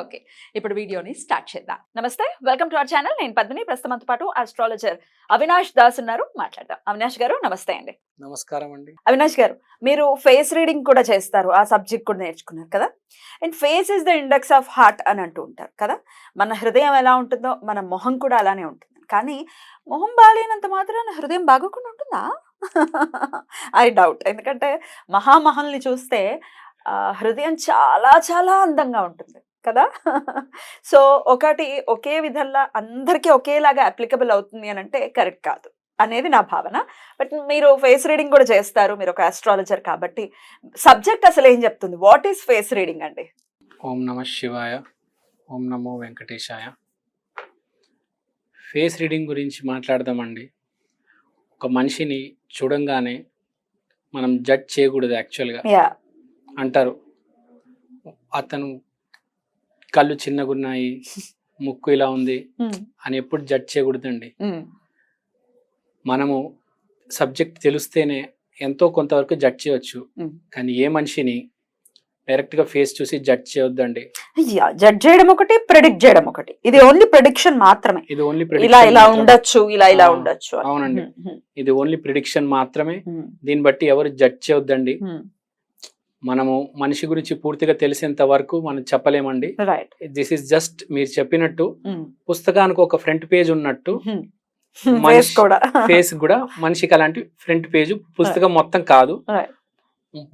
Okay ఇప్పుడు వీడియోని start చేద్దాం. నమస్తే వెల్కమ్ టు అవర్ ఛానల్. నేను పద్మిని. ప్రస్తుతంతో పాటు ఆస్ట్రాలజర్ అవినాష్ దాస్ ఉన్నారు. మాట్లాడదాం. అవినాష్ గారు నమస్తే అండి. నమస్కారం అండి. అవినాష్ గారు మీరు ఫేస్ రీడింగ్ కూడా చేస్తారు. ఆ సబ్జెక్ట్ కూడా నేర్చుకున్నారు కదా? And face is the index of heart అని అంటూ ఉంటారు కదా? మన హృదయం ఎలా ఉంటుందో మన మొహం కూడా అలానే ఉంటుంది. కానీ మొహం బాగాలేనంత మాత్రాన హృదయం బాగోకుండా ఉంటుందా? I doubt. ఎందుకంటే మహామహల్ని చూస్తే హృదయం చాలా చాలా అందంగా ఉంటుంది. కదా? సో ఒకటి ఒకే విధంగా అందరికీ ఒకేలాగా అప్లికబుల్ అవుతుంది అని అంటే కరెక్ట్ కాదు అనేది నా భావన. బట్ మీరు ఫేస్ రీడింగ్ కూడా చేస్తారు. మీరు ఒక ఆస్ట్రాలజర్ కాబట్టి సబ్జెక్ట్ అసలు ఏం చెప్తుంది? వాట్ ఈస్ ఫేస్ రీడింగ్ అండి? ఓం నమ శివాయ. ఓం నమో వెంకటేశాయ. ఫేస్ రీడింగ్ గురించి మాట్లాడదామండి. ఒక మనిషిని చూడంగానే మనం జడ్జ్ చేయకూడదు యాక్చువల్గా యా అంటారు. అతను కళ్ళు చిన్నగున్నాయి ముక్కు ఇలా ఉంది అని ఎప్పుడు జడ్జ్ చేయకూడదండి. మనము సబ్జెక్ట్ తెలిస్తేనే ఎంతో కొంతవరకు జడ్జ్ చేయవచ్చు. కానీ ఏ మనిషిని డైరెక్ట్గా ఫేస్ చూసి జడ్జ్ చేయొద్దండి. జడ్జ్ చేయడం ఒకటి ప్రెడిక్ట్ చేయడం ఒకటి. ఇది ఓన్లీ ప్రిడిక్షన్ మాత్రమే. ఇది ఓన్లీ ఇలా ఇలా ఉండొచ్చు ఇలా ఇలా ఉండొచ్చు. అవునండి. ఇది ఓన్లీ ప్రిడిక్షన్ మాత్రమే. దీన్ని బట్టి ఎవరు జడ్జ్ చేయొద్దండి. మనము మనిషి గురించి పూర్తిగా తెలిసేంత వరకు మనం చెప్పలేమండి. రైట్ దిస్ ఇస్ జస్ట్ మీరు చెప్పినట్టు ఉమ్, పుస్తకానికి ఒక ఫ్రంట్ పేజ్ ఉన్నట్టు ఉమ్. మనిషి- ఫేస్ కూడా. ఫేస్ కూడా మనిషికి అలాంటి ఫ్రంట్ పేజ్ పుస్తకం మొత్తం కాదు.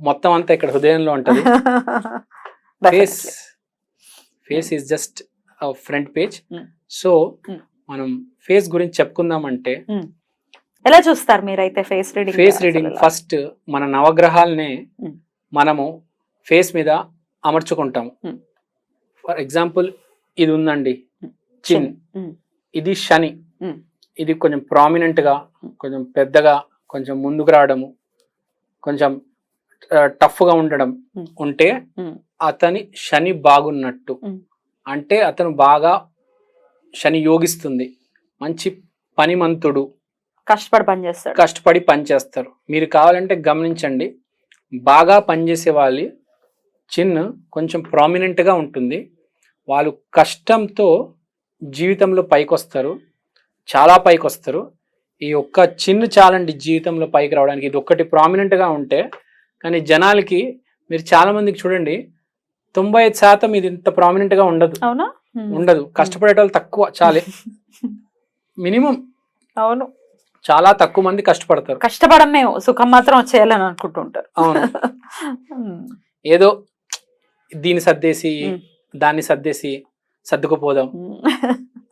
మొత్తం అంతా ఇక్కడ హృదయంలో ఉంటది. Face face is just front page. So. మనం ఫేస్ గురించి చెప్పుకుందామంటే ఎలా చూస్తారు మీరైతే face reading face reading first మన నవగ్రహాలనే. మనము ఫేస్ మీద అమర్చుకుంటాము Mm. ఫర్ ఎగ్జాంపుల్ ఇది ఉందండి Mm. చిన్ Mm. ఇది శని. ఇది కొంచెం ప్రామినెంట్గా Mm. కొంచెం పెద్దగా కొంచెం ముందుకు రావడము కొంచెం టఫ్గా ఉండడం. ఉంటే. అతని శని బాగున్నట్టు. అంటే అతను బాగా శని యోగిస్తుంది మంచి పనిమంతుడు కష్టపడి పని చేస్తాడు కష్టపడి పనిచేస్తారు మీరు కావాలంటే గమనించండి బాగా పనిచేసే వాళ్ళు చిన్న కొంచెం ప్రామినెంట్గా ఉంటుంది. వాళ్ళు కష్టంతో జీవితంలో పైకి వస్తారు చాలా పైకి వస్తారు ఈ ఒక్క చిన్న చాలండి జీవితంలో పైకి రావడానికి ఇది ఒక్కటి ప్రామినెంట్గా ఉంటే కానీ జనాలకి మీరు చాలా మందికి చూడండి తొంభై ఐదు శాతం ఇది ఇంత ప్రామినెంట్గా ఉండదు. అవునా. ఉండదు. కష్టపడే వాళ్ళు తక్కువ చాలే. మినిమం. అవును. చాలా తక్కువ మంది కష్టపడతారు. కష్టపడం మేము సుఖం మాత్రం వచ్చేయాలని అనుకుంటుంటారు. ఏదో దీన్ని సర్దేసి. దాన్ని సర్దేసి సర్దుకుపోదాం.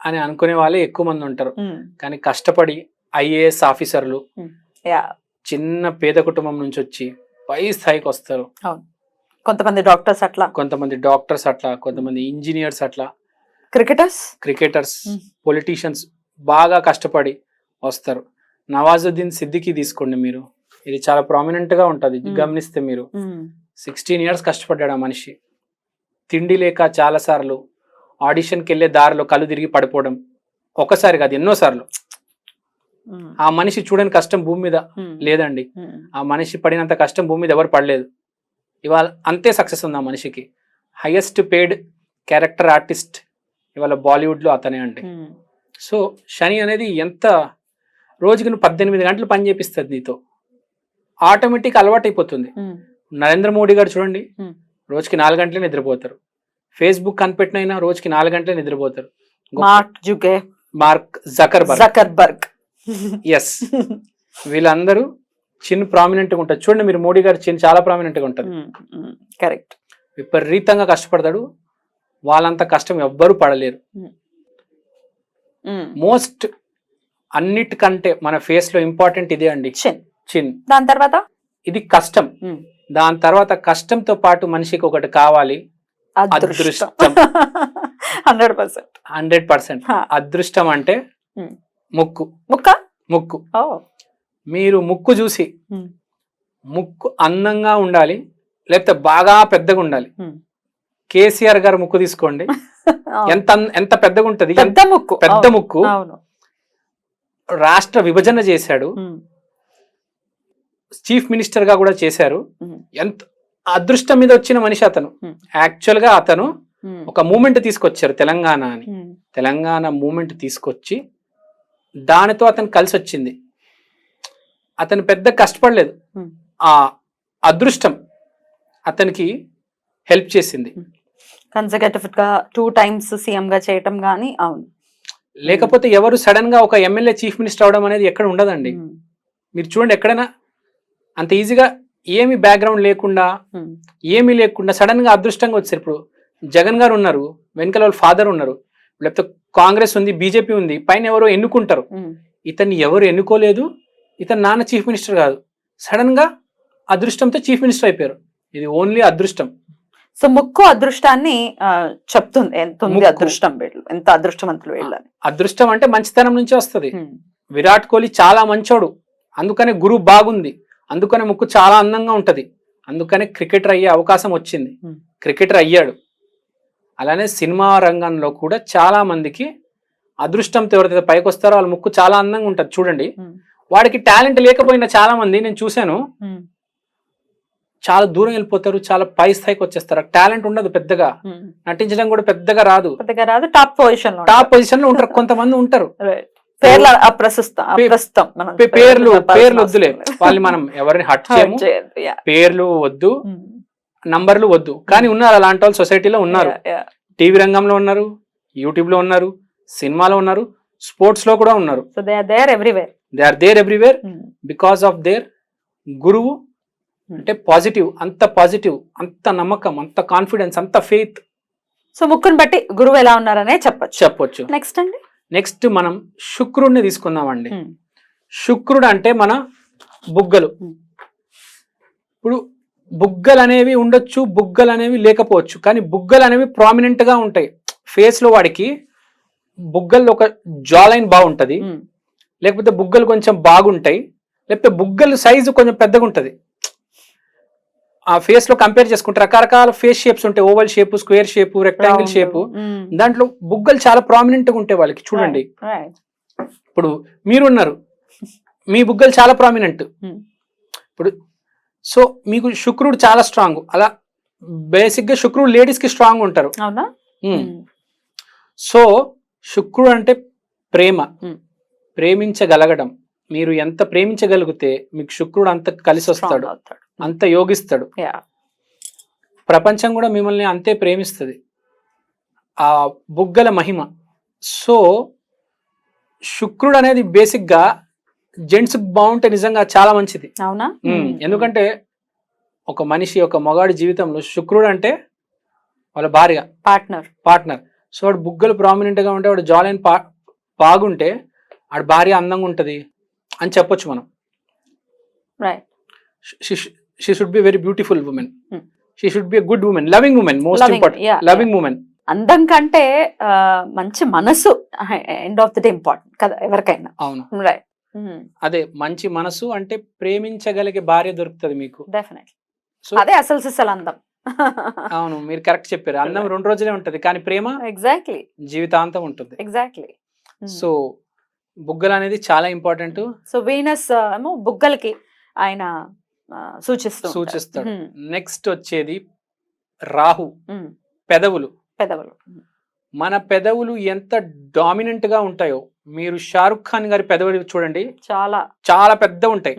అని అనుకునే వాళ్ళే ఎక్కువ మంది ఉంటారు. కానీ కష్టపడి ఐఏఎస్ ఆఫీసర్లు యా. చిన్న పేద కుటుంబం నుంచి వచ్చి పై స్థాయికి వస్తారు. కొంతమంది డాక్టర్స్ అట్లా. కొంతమంది డాక్టర్స్ అట్లా కొంతమంది ఇంజనీర్స్ అట్లా. క్రికెటర్స్? క్రికెటర్స్. పొలిటీషియన్స్ బాగా కష్టపడి వస్తారు. నవాజుద్దీన్ సిద్దికి తీసుకోండి మీరు. ఇది చాలా ప్రామినెంట్గా ఉంటది. గమనిస్తే మీరు. సిక్స్టీన్ ఇయర్స్ కష్టపడ్డాడు ఆ మనిషి. తిండి లేక చాలా సార్లు ఆడిషన్కి వెళ్ళే దారిలో కళ్ళు తిరిగి పడిపోవడం ఒకసారి కాదు ఎన్నోసార్లు. ఆ మనిషి చూడని కష్టం భూమి మీద లేదండి. ఆ మనిషి పడినంత కష్టం భూమి మీద ఎవరు పడలేదు. ఇవాళ అంతే సక్సెస్ ఉంది ఆ మనిషికి. హైయెస్ట్ పేడ్ క్యారెక్టర్ ఆర్టిస్ట్ ఇవాళ బాలీవుడ్లో అతనే అండి. సో శని అనేది ఎంత రోజుకి నువ్వు పద్దెనిమిది గంటలు పని చేపిస్తుంది నీతో. ఆటోమేటిక్ అలవాటు అయిపోతుంది నరేంద్ర మోడీ గారు చూడండి. రోజుకి నాలుగు గంటలే నిద్రపోతారు. ఫేస్బుక్ కనిపెట్టినైనా రోజుకి నాలుగు గంటలే నిద్రపోతారు. మార్క్ జుగే మార్క్ జకర్బర్గ్. జకర్బర్గ్. ఎస్ వీళ్ళందరూ చిన్న ప్రామినెంట్గా ఉంటారు. చూడండి మీరు మోడీ గారు చిన్న చాలా ప్రామినెంట్గా ఉంటుంది. కరెక్ట్ విపరీతంగా కష్టపడతాడు. వాళ్ళంత కష్టం ఎవ్వరూ పడలేరు. మోస్ట్ అన్నిటికంటే మన ఫేస్లో ఇంపార్టెంట్ ఇదే అండి. చిన్. చిన్. దాని తర్వాత? ఇది కష్టం. దాని తర్వాత కష్టంతో పాటు మనిషికి ఒకటి కావాలి. అదృష్టం. Hundred percent. Hundred percent. అదృష్టం అంటే. ముక్కు. ముక్క? ముక్కు. మీరు ముక్కు చూసి. ముక్కు అందంగా ఉండాలి లేకపోతే బాగా పెద్దగా ఉండాలి. కేసీఆర్ గారు ముక్కు తీసుకోండి. ఎంత ఎంత పెద్దగా ఉంటది పెద్ద ముక్కు. పెద్ద ముక్కు. రాష్ట్ర విభజన చేశాడు. చీఫ్ మినిస్టర్గా కూడా చేశారు. ఎంత అదృష్టం మీద వచ్చిన మనిషి అతను. యాక్చువల్గా అతను ఒక మూమెంట్ తీసుకొచ్చారు తెలంగాణ అని. తెలంగాణ మూమెంట్ తీసుకొచ్చి దానితో అతను కలిసి వచ్చింది అతను పెద్ద కష్టపడలేదు. ఆ అదృష్టం అతనికి హెల్ప్ చేసింది. కన్సర్గేటివ్గా టూ టైమ్స్ సీఎం గా చేయటం గానీ అవును. లేకపోతే ఎవరు సడన్గా ఒక ఎమ్మెల్యే చీఫ్ మినిస్టర్ అవడం అనేది ఎక్కడ ఉండదండి. మీరు చూడండి ఎక్కడైనా అంత ఈజీగా ఏమి బ్యాక్గ్రౌండ్ లేకుండా ఏమీ లేకుండా సడన్గా అదృష్టంగా వచ్చారు ఇప్పుడు జగన్ గారు ఉన్నారు వెనకాల వాళ్ళ ఫాదర్ ఉన్నారు లేకపోతే కాంగ్రెస్ ఉంది బీజేపీ ఉంది పైన ఎవరో ఎన్నుకుంటారు. ఇతన్ని ఎవరు ఎన్నుకోలేదు ఇతను నాన్న చీఫ్ మినిస్టర్ కాదు. సడన్గా అదృష్టంతో చీఫ్ మినిస్టర్ అయిపోయారు. ఇది ఓన్లీ అదృష్టం. సో ముక్కు అదృష్టాన్ని చెప్తుంది. ఎంత ఉంది. అదృష్టం వీళ్ళు? ఎంత అదృష్టవంతులు వీళ్ళని? అదృష్టం అంటే మంచితనం నుంచి వస్తది. విరాట్ కోహ్లీ చాలా మంచోడు. అందుకనే గురువు బాగుంది. అందుకనే ముక్కు చాలా అందంగా ఉంటది. అందుకనే క్రికెటర్ అయ్యే అవకాశం వచ్చింది. క్రికెటర్ అయ్యాడు. అలానే సినిమా రంగంలో కూడా చాలా మందికి అదృష్టంతో ఎవరైతే పైకి వస్తారో వాళ్ళ ముక్కు చాలా అందంగా ఉంటుంది. చూడండి. వాడికి టాలెంట్ లేకపోయినా చాలా మంది నేను చూశాను. చాలా దూరం వెళ్ళిపోతారు చాలా పై స్థాయికి వచ్చేస్తారు. టాలెంట్ ఉండదు పెద్దగా. ఉమ్. నటించడం కూడా పెద్దగా రాదు. పెద్దగా రాదు టాప్ పొజిషన్లో టాప్ పొజిషన్లో ఉంటారు కొంతమంది ఉంటారు. పేర్ల పేర్లు పేర్లు వద్దులే. వాళ్ళు మనం ఎవరిని హట్ చేయము. పేర్లు వద్దు ఉమ్, నంబర్లు వద్దు. కానీ ఉన్నారు అలాంటి వాళ్ళు సొసైటీలో ఉన్నారు. టీవీ రంగంలో ఉన్నారు యూట్యూబ్లో ఉన్నారు సినిమాలో ఉన్నారు స్పోర్ట్స్లో కూడా ఉన్నారు. So they are there everywhere they are there everywhere because of their గురువు అంటే పాజిటివ్ అంత పాజిటివ్ అంత నమ్మకం అంత కాన్ఫిడెన్స్ అంత ఫెయిత్. సో ముక్కుని బట్టి గురువు ఎలా ఉన్నారనే చెప్పొచ్చు. చెప్పొచ్చు. నెక్స్ట్ అండి. నెక్స్ట్ మనం శుక్రుడిని తీసుకుందామండి. శుక్రుడు అంటే మన బుగ్గలు. ఇప్పుడు బుగ్గలు అనేవి ఉండొచ్చు బుగ్గలు అనేవి లేకపోవచ్చు కానీ బుగ్గలు అనేవి ప్రామినెంట్గా ఉంటాయి. ఫేస్లో వాడికి బుగ్గల్లో ఒక జాలైన్ బాగుంటది. లేకపోతే బుగ్గలు కొంచెం బాగుంటాయి. లేకపోతే బుగ్గలు సైజు కొంచెం పెద్దగా ఉంటది ఆ ఫేస్లో కంపేర్ చేసుకుంటే రకరకాల ఫేస్ షేప్స్ ఉంటాయి. Oval shape square shape rectangle. Shape దాంట్లో బుగ్గలు చాలా ప్రామినెంట్గా ఉంటాయి వాళ్ళకి చూడండి. ఇప్పుడు మీరున్నారు. మీ బుగ్గలు చాలా ప్రామినెంట్ Hmm. ఇప్పుడు సో మీకు శుక్రుడు చాలా స్ట్రాంగ్ అలా బేసిక్గా శుక్రుడు లేడీస్కి స్ట్రాంగ్ ఉంటారు. అవునా? Hmm. ఉమ్, సో శుక్రుడు అంటే ప్రేమ. ప్రేమించగలగడం. మీరు ఎంత ప్రేమించగలిగితే మీకు శుక్రుడు అంత కలిసి వస్తాడు అంత యోగిస్తాడు. ప్రపంచం కూడా మిమ్మల్ని అంతే ప్రేమిస్తుంది. ఆ బుగ్గల మహిమ. సో శుక్రుడు అనేది బేసిక్గా జెంట్స్ బాగుంటే నిజంగా చాలా మంచిది. అవునా? ఉమ్, ఉమ్, ఎందుకంటే ఒక మనిషి ఒక మగాడి జీవితంలో శుక్రుడు అంటే వాళ్ళ భార్య. పార్ట్నర్ పార్ట్నర్ సో వాడు బుగ్గలు ప్రామినెంట్గా ఉంటే వాడు జాలైన్ పా బాగుంటే వాడి భార్య అందంగా ఉంటది అని చెప్పొచ్చు మనం. She should be very beautiful women Hmm. She should be good women loving women most Loving, important loving women అందం కంటే మంచి మనసు end of the day important కదా ఎవరికైనా. అవును. రైట్ అదే మంచి మనసు అంటే ప్రేమించగలిగే భార్య దొరుకుతుంది మీకు. సో అదే అసలు సిసలు అందం. అవును మీరు కరెక్ట్ చెప్పారు. అందం రెండు రోజులే ఉంటది కానీ ప్రేమ ఎగ్జాక్ట్లీ జీవితాంతం ఉంటుంది. ఎగ్జాక్ట్లీ సో బుగ్గలు అనేది చాలా ఇంపార్టెంట్ సో వీనస్ ఏమో బుగ్గలకి ఆయన సూచిస్తూ. సూచిస్తాడు నెక్స్ట్ వచ్చేది రాహు. పెదవులు. పెదవులు. మన పెదవులు ఎంత డామినెంట్గా ఉంటాయో మీరు షారుఖ్ ఖాన్ గారి పెదవులు చూడండి. చాలా. చాలా పెద్ద ఉంటాయి.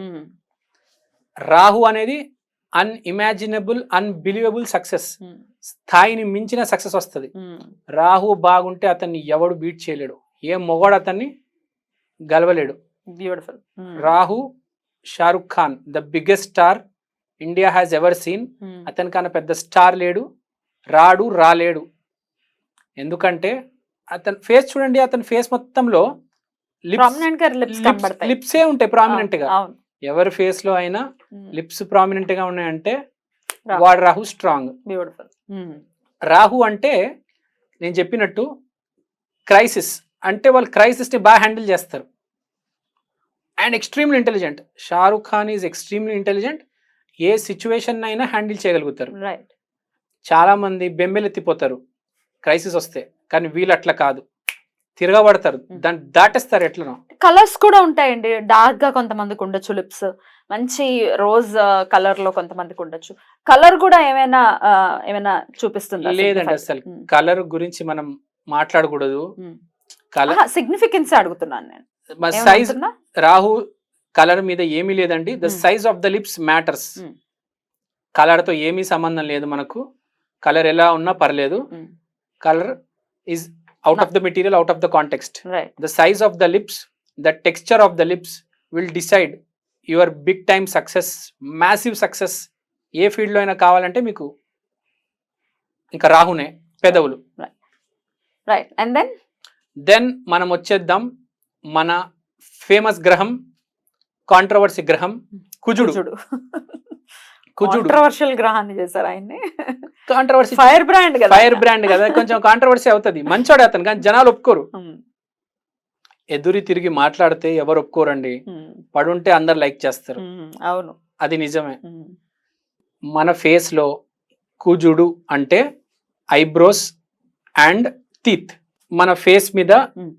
రాహు అనేది అన్ఇమాజినబుల్ అన్బిలీవబుల్ సక్సెస్ స్థాయిని మించిన సక్సెస్ వస్తుంది. రాహు బాగుంటే అతన్ని ఎవడు బీట్ చేయలేడు. ఏ మొగాడు అతన్ని గెలవలేడు. Beautiful Rahu Shahrukh Khan the biggest star India has ever seen అతనికన్నా పెద్ద స్టార్ లేడు రాడు రాలేడు. ఎందుకంటే అతని ఫేస్ చూడండి అతని ఫేస్ మొత్తంలో లిప్స్ ఉంటాయి ప్రామినెంట్గా. ఎవరి ఫేస్లో అయినా లిప్స్ ప్రామినెంట్గా ఉన్నాయంటే. వాడు రాహు స్ట్రాంగ్ బ్యూటిఫుల్ రాహు అంటే నేను చెప్పినట్టు క్రైసిస్ అంటే వాళ్ళు క్రైసిస్ని బాగా హ్యాండిల్ చేస్తారు. And extremely intelligent. Shahrukh Khan is extremely intelligent. A situation అయినా హ్యాండిల్ చేయగలుగుతారు. రైట్ చాలా మంది బెంబెలెత్తిపోతారు. క్రైసిస్ వస్తే. కానీ వీళ్ళు అట్లా కాదు. తిరగబడతారు. దాన్ని దాటేస్తారు ఎట్లనో. కలర్స్ కూడా ఉంటాయండి. డార్క్గా కొంతమందికి ఉండొచ్చు లిప్స్. మంచి రోజ్ కలర్లో కొంతమందికి ఉండొచ్చు. కలర్ కూడా ఏమైనా ఏమైనా చూపిస్తుందా లేదండి అసలు. కలర్ గురించి మనం మాట్లాడకూడదు. కలర్ సిగ్నిఫికెన్స్ అడుగుతున్నాను నేను. సైజ్? రాహు కలర్ మీద ఏమీ లేదండి. The. Size of the lips matters Hmm. కలర్తో ఏమీ సంబంధం లేదు మనకు. కలర్ ఎలా ఉన్నా పర్లేదు. Colour is out of the material out of the context the size of the lips the texture of the lips will decide your big time success massive success ఏ ఫీల్డ్లో అయినా కావాలంటే మీకు ఇంకా రాహునే పెదవులు. రైట్ అండ్ దెన్ దెన్ మనం వచ్చేద్దాం మన famous గ్రహం కాంట్రవర్సీ గ్రహం కుజుడు. కుజుడు. కాంట్రవర్షియల్ గ్రహాన్ని చేశారు ఆయన్ని. కాంట్రవర్సీ ఫైర్ బ్రాండ్ కదా. ఫైర్ బ్రాండ్ కదా. కొంచెం కాంట్రవర్సీ అవుతుంది. మంచోడు అతను కానీ జనాలు ఒప్పుకోరు. ఎదురు తిరిగి మాట్లాడితే ఎవరు ఒప్పుకోరండి? పడుంటే అందరు లైక్ చేస్తారు. అవును. అది నిజమే. మన ఫేస్లో కుజుడు అంటే ఐబ్రోస్ అండ్ టీత్. మన ఫేస్ మీద.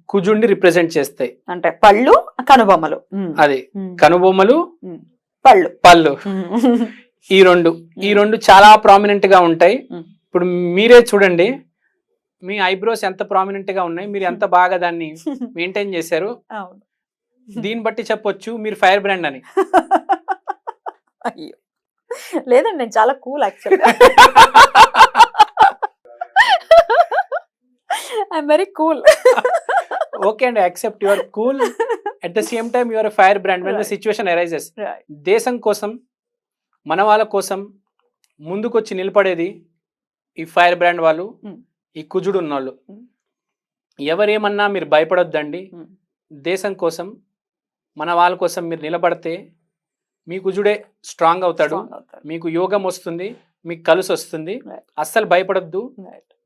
కుజుడిని రిప్రజెంట్ చేస్తాయి. అంటే పళ్ళు కనుబొమ్మలు. అది. కనుబొమ్మలు పళ్ళు. పళ్ళు. ఈ రెండు. ఈ రెండు చాలా ప్రామినెంట్గా ఉంటాయి. ఇప్పుడు మీరే చూడండి. మీ ఐబ్రోస్ ఎంత ప్రామినెంట్గా ఉన్నాయి మీరు ఎంత బాగా దాన్ని మెయింటైన్ చేశారు. దీన్ని బట్టి చెప్పొచ్చు మీరు ఫైర్ బ్రాండ్ అని లేదండి నేను చాలా cool actual I'm very cool okay అండి accept your cool at the same time your fire brand when the. Situation arises దేశం కోసం మన వాళ్ళ కోసం ముందుకొచ్చి నిలబడేది ఈ ఫైర్ బ్రాండ్ వాళ్ళు Hmm. ఈ కుజుడు ఉన్నోళ్ళు. Hmm. ఎవరేమన్నా మీరు భయపడొద్దండి. దేశం కోసం మన వాళ్ళ కోసం మీరు నిలబడితే మీ కుజుడే స్ట్రాంగ్ అవుతాడు. మీకు యోగం వస్తుంది మీకు కలిసి వస్తుంది. అస్సలు భయపడొద్దు.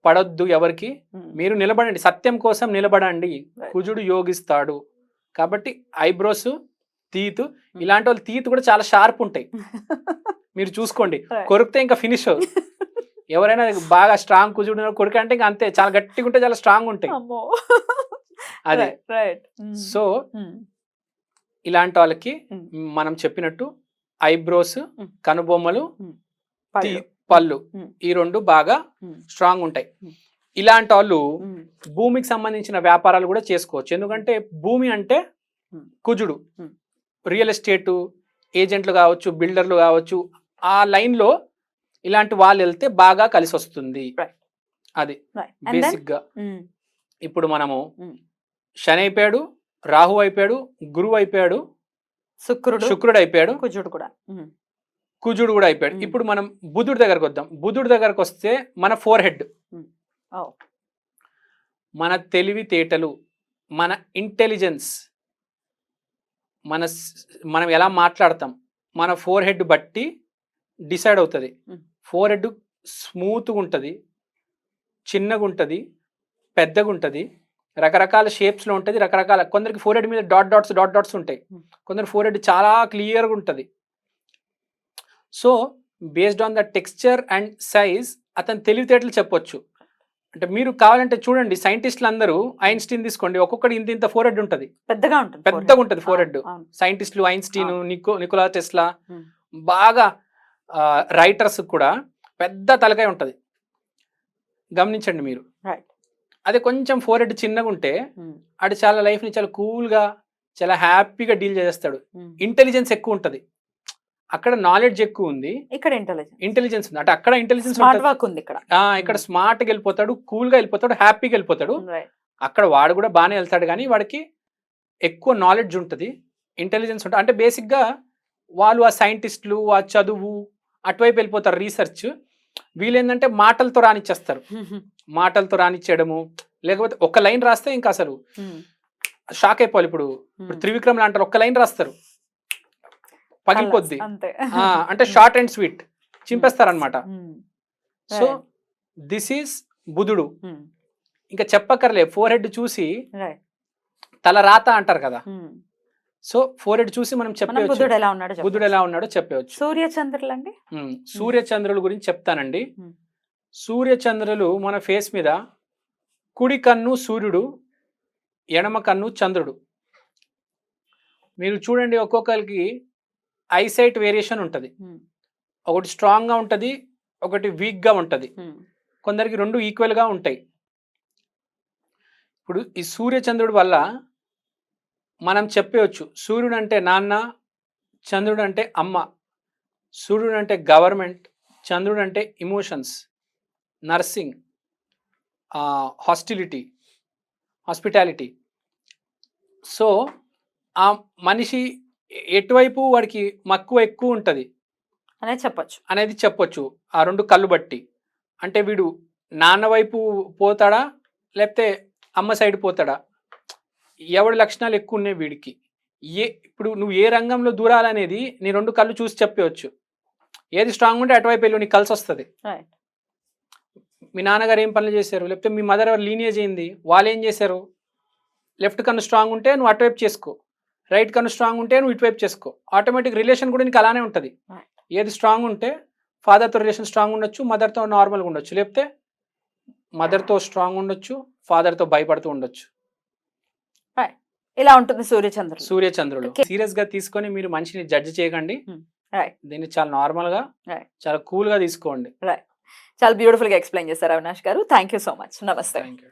పడొద్దు ఎవరికి. మీరు నిలబడండి. సత్యం కోసం నిలబడండి. కుజుడు యోగిస్తాడు. కాబట్టి ఐబ్రోస్ తీత్ ఇలాంటి వాళ్ళు తీత్ కూడా చాలా షార్ప్ ఉంటాయి. మీరు చూసుకోండి. కొరికితే ఇంకా ఫినిష్ ఎవరైనా బాగా స్ట్రాంగ్ కుజుడు కొరిక అంటే ఇంకా అంతే. చాలా గట్టిగా ఉంటే చాలా స్ట్రాంగ్ ఉంటాయి. అది. రైట్ సో ఇలాంటి వాళ్ళకి. మనం చెప్పినట్టు ఐబ్రోస్. కనుబొమ్మలు పళ్ళు. ఈ రెండు బాగా. స్ట్రాంగ్ ఉంటాయి. ఇలాంటి వాళ్ళు ఆ సంబంధించిన వ్యాపారాలు కూడా చేసుకోవచ్చు ఎందుకంటే భూమి అంటే. కుజుడు. రియల్ ఎస్టేట్ ఏజెంట్లు కావచ్చు బిల్డర్లు కావచ్చు ఆ లైన్లో ఇలాంటి వాళ్ళు వెళ్తే బాగా కలిసి వస్తుంది. అది Right. And then? బేసిక్గా ఉమ్, ఇప్పుడు మనము. శని అయిపోయాడు రాహు అయిపోయాడు గురువు అయిపోయాడు శుక్రుడు శుక్రుడు అయిపోయాడు కుజుడు కూడా కుజుడు కూడా అయిపోయాడు. ఇప్పుడు మనం బుధుడి దగ్గరకు వద్దాం. బుధుడి దగ్గరకు వస్తే మన ఫోర్ హెడ్ మన తెలివితేటలు మన ఇంటెలిజెన్స్ మన మనం ఎలా మాట్లాడతాం మన ఫోర్ హెడ్ బట్టి డిసైడ్ అవుతుంది. ఫోర్ హెడ్ స్మూత్గా ఉంటుంది చిన్నగా ఉంటుంది పెద్దగా ఉంటుంది రకరకాల షేప్స్లో ఉంటుంది రకరకాల కొందరికి ఫోర్ హెడ్ మీద డాట్ డాట్స్ డాట్ డాట్స్ ఉంటాయి. కొందరు ఫోర్ హెడ్ చాలా క్లియర్గా ఉంటుంది so based on the texture and size అతని తెలివితేటలు చెప్పొచ్చు అంటే మీరు కావాలంటే చూడండి సైంటిస్టులు అందరూ ఐన్స్టీన్ తీసుకోండి ఒక్కొక్కటి ఇంత ఇంత ఫోర్ హెడ్ ఉంటుంది పెద్దగా ఉంటుంది పెద్దగా. ఉంటుంది ఫోర్ హెడ్. సైంటిస్టులు ఐన్స్టీన్. నికో నికోలా టెస్లా. బాగా రైటర్స్ కూడా పెద్ద తలకాయ ఉంటుంది గమనించండి మీరు. అదే కొంచెం ఫోర్ హెడ్ చిన్నగా ఉంటే ఆడు చాలా లైఫ్ని చాలా కూల్గా చాలా హ్యాపీగా డీల్ చేస్తాడు. ఇంటెలిజెన్స్ ఎక్కువ ఉంటుంది అక్కడ నాలెడ్జ్ ఎక్కువ ఉంది. ఇక్కడ ఇంటెలిజెన్స్ ఇంటెలిజెన్స్ ఉంది. అంటే అక్కడ ఇంటెలిజెన్స్ స్మార్ట్ వర్క్ ఉంది ఇక్కడ. ఇక్కడ స్మార్ట్గా వెళ్ళిపోతాడు కూల్గా వెళ్ళిపోతాడు హ్యాపీగా వెళ్ళిపోతాడు. అక్కడ వాడు కూడా బాగానే వెళ్తాడు కానీ వాడికి ఎక్కువ నాలెడ్జ్ ఉంటుంది. ఇంటెలిజెన్స్ ఉంటుంది అంటే బేసిక్గా వాళ్ళు ఆ సైంటిస్టులు ఆ చదువు అటువైపు వెళ్ళిపోతారు రీసెర్చ్ వీళ్ళు ఏంటంటే మాటలతో రానిచ్చేస్తారు. మాటలతో రానిచ్చేయడము. లేకపోతే ఒక లైన్ రాస్తే ఇంకా అసలు షాక్ అయిపోవాలి ఇప్పుడు. ఇప్పుడు త్రివిక్రమ్ అంటారు ఒక్క లైన్ రాస్తారు. పగిలిపోద్ది. అంటే షార్ట్ అండ్ స్వీట్ చింపేస్తారనమాట. Um, so Right. This is బుధుడు. ఉమ్, ఇంకా చెప్పక్కర్లే ఫోర్ హెడ్ చూసి తల రాత అంటారు కదా. సో ఫోర్ హెడ్ చూసి మనం చెప్పవచ్చు బుద్ధుడు ఎలా ఉన్నాడో. బుధుడు ఎలా ఉన్నాడో చెప్పవచ్చు సూర్య చంద్రులు అండి సూర్య చంద్రుల గురించి చెప్తానండి. సూర్యచంద్రులు మన ఫేస్ మీద కుడి కన్ను సూర్యుడు ఎడమ కన్ను చంద్రుడు. మీరు చూడండి ఒక్కొక్కరికి ఐసైట్ వేరియేషన్ ఉంటుంది. ఒకటి స్ట్రాంగ్గా ఉంటుంది ఒకటి వీక్గా ఉంటుంది. కొందరికి రెండు ఈక్వల్గా ఉంటాయి. ఇప్పుడు ఈ సూర్యచంద్రుడి వల్ల మనం చెప్పవచ్చు సూర్యుడు అంటే నాన్న చంద్రుడు అంటే అమ్మ సూర్యుడు అంటే గవర్నమెంట్ చంద్రుడు అంటే emotions nursing hostility hospitality. So ఆ మనిషి ఎటువైపు వాడికి మక్కువ ఎక్కువ ఉంటుంది? అనేది చెప్పొచ్చు. అనేది చెప్పొచ్చు. ఆ రెండు కళ్ళు బట్టి. అంటే వీడు నాన్న వైపు పోతాడా? లేకపోతే అమ్మ సైడ్ పోతాడా? ఎవడి లక్షణాలు ఎక్కువ ఉన్నాయి వీడికి? ఏ ఇప్పుడు నువ్వు ఏ రంగంలో దూరాలనేది నీ రెండు కళ్ళు చూసి చెప్పవచ్చు ఏది స్ట్రాంగ్ ఉంటే అటువైపు వెళ్ళు నీకు కలిసి వస్తుంది. మీ నాన్నగారు ఏం పనులు చేశారు? లేకపోతే మీ మదర్ ఎవరు లీనియేజ్ అయింది? వాళ్ళు ఏం చేశారు? లెఫ్ట్ కన్ను స్ట్రాంగ్ ఉంటే నువ్వు అటువైపు చేసుకో. రైట్ కన్ను స్ట్రాంగ్ ఉంటే నువ్వు ఇటువైపు చేసుకో. ఆటోమేటిక్ రిలేషన్ కూడా నీకు అలానే ఉంటుంది. ఏది స్ట్రాంగ్ ఉంటే ఫాదర్తో రిలేషన్ స్ట్రాంగ్ ఉండొచ్చు మదర్తో నార్మల్గా ఉండొచ్చు. లేకపోతే మదర్తో స్ట్రాంగ్ ఉండొచ్చు ఫాదర్తో భయపడుతూ ఉండొచ్చు. ఇలా ఉంటుంది సూర్యచంద్రుడు. సూర్యచంద్రులు Okay. సీరియస్గా తీసుకొని మీరు మనిషిని జడ్జ్ చేయకండి. Hmm. దీన్ని చాలా నార్మల్గా. చాలా కూల్గా తీసుకోండి. చాలా బ్యూటిఫుల్గా ఎక్స్ప్లెయిన్ చేశారు Avinash garu. Thank so much నమస్తే థ్యాంక్ యూ